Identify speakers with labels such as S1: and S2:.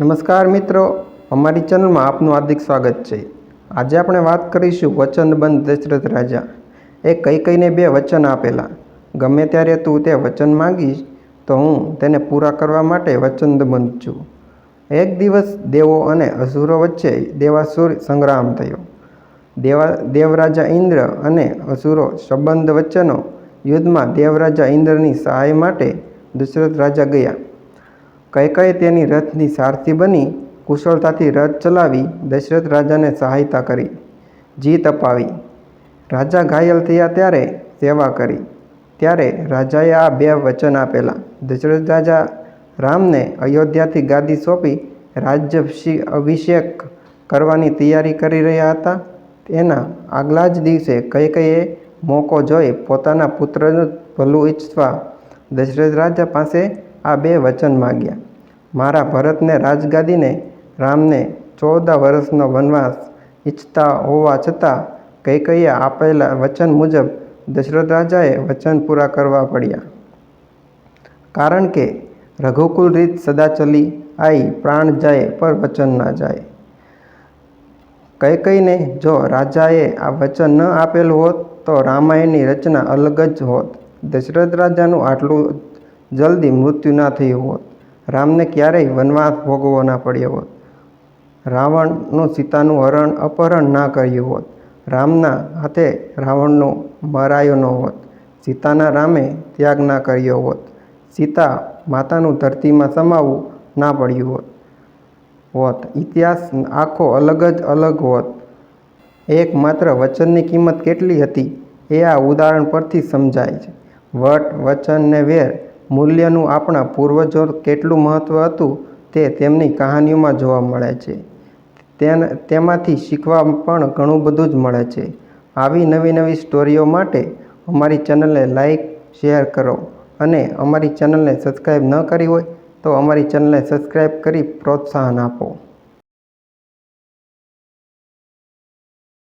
S1: નમસ્કાર મિત્રો, અમારી ચેનલમાં આપનું હાર્દિક સ્વાગત છે. આજે આપણે વાત કરીશું વચનબંધ દશરથ રાજા. એ કઈ કઈને બે વચન આપેલા. ગમે ત્યારે તું તે વચન માંગીશ, તો હું તેને પૂરા કરવા માટે વચનબંધ છું. એક દિવસ દેવો અને અસુરો વચ્ચે દેવાસુર સંગ્રામ થયો. દેવા, દેવરાજા ઇન્દ્ર અને અસુરો સંબંધ વચ્ચેનો યુદ્ધમાં દેવરાજા ઇન્દ્રની સહાય માટે દશરથ રાજા ગયા. કૈકેયી તેની રથની સારથી બની, કુશળતાથી રથ ચલાવી દશરથ રાજાને સહાયતા કરી, જીત અપાવી. રાજા ઘાયલ થયા ત્યારે સેવા કરી. ત્યારે રાજાએ આ બે વચન આપેલા. દશરથ રાજા રામને અયોધ્યાથી ગાદી સોંપી રાજ્ય અભિષેક કરવાની તૈયારી કરી રહ્યા હતા. એના આગલા જ દિવસે કૈકેયીએ મોકો જોઈ પોતાના પુત્રનું ભલું ઈચ્છવા દશરથ રાજા પાસે આ બે વચન માગ્યા. મારા ભરતને રાજગાદીને રામને ચૌદ વર્ષનો વનવાસ ઈચ્છતા હોવા છતાં કૈકેયીએ આપેલા વચન મુજબ દશરથ રાજાએ વચન પૂરા કરવા પડ્યા. કારણ કે રઘુકુલ રીત સદા ચલી આઈ પ્રાણ જાય પર વચન ના જાય. કૈકઈને જો રાજાએ આ વચન ન આપેલું હોત તો રામાયણની રચના અલગ જ હોત. દશરથ રાજાનું આટલું જલ્દી મૃત્યુ ના થયું હોત. રામને ક્યારેય વનવાસ ભોગવવો ના પડ્યો હોત. રાવણનું સીતાનું હરણ અપહરણ ના કર્યું હોત. રામના હાથે રાવણનો મરાયો ન હોત. સીતાના રામે ત્યાગ ના કર્યો હોત. સીતા માતાનું ધરતીમાં સમાવવું ના પડ્યું હોત. હોત. ઇતિહાસ આખો અલગ જ અલગ હોત. એક માત્ર વચનની કિંમત કેટલી હતી એ આ ઉદાહરણ પરથી સમજાય છે. વટ, વચન ને વેર મૂલ્યનું આપણા પૂર્વજો કેટલું મહત્ત્વ હતું તે તેમની કહાનીઓમાં જોવા મળે છે. તેન, તેમાંથી શીખવા પણ ઘણું બધું જ મળે છે. આવી નવી નવી સ્ટોરીઓ માટે અમારી ચેનલને લાઈક, શેર કરો અને અમારી ચેનલને સબસ્ક્રાઈબ ન કરી હોય તો અમારી ચેનલને સબસ્ક્રાઈબ કરી પ્રોત્સાહન આપો.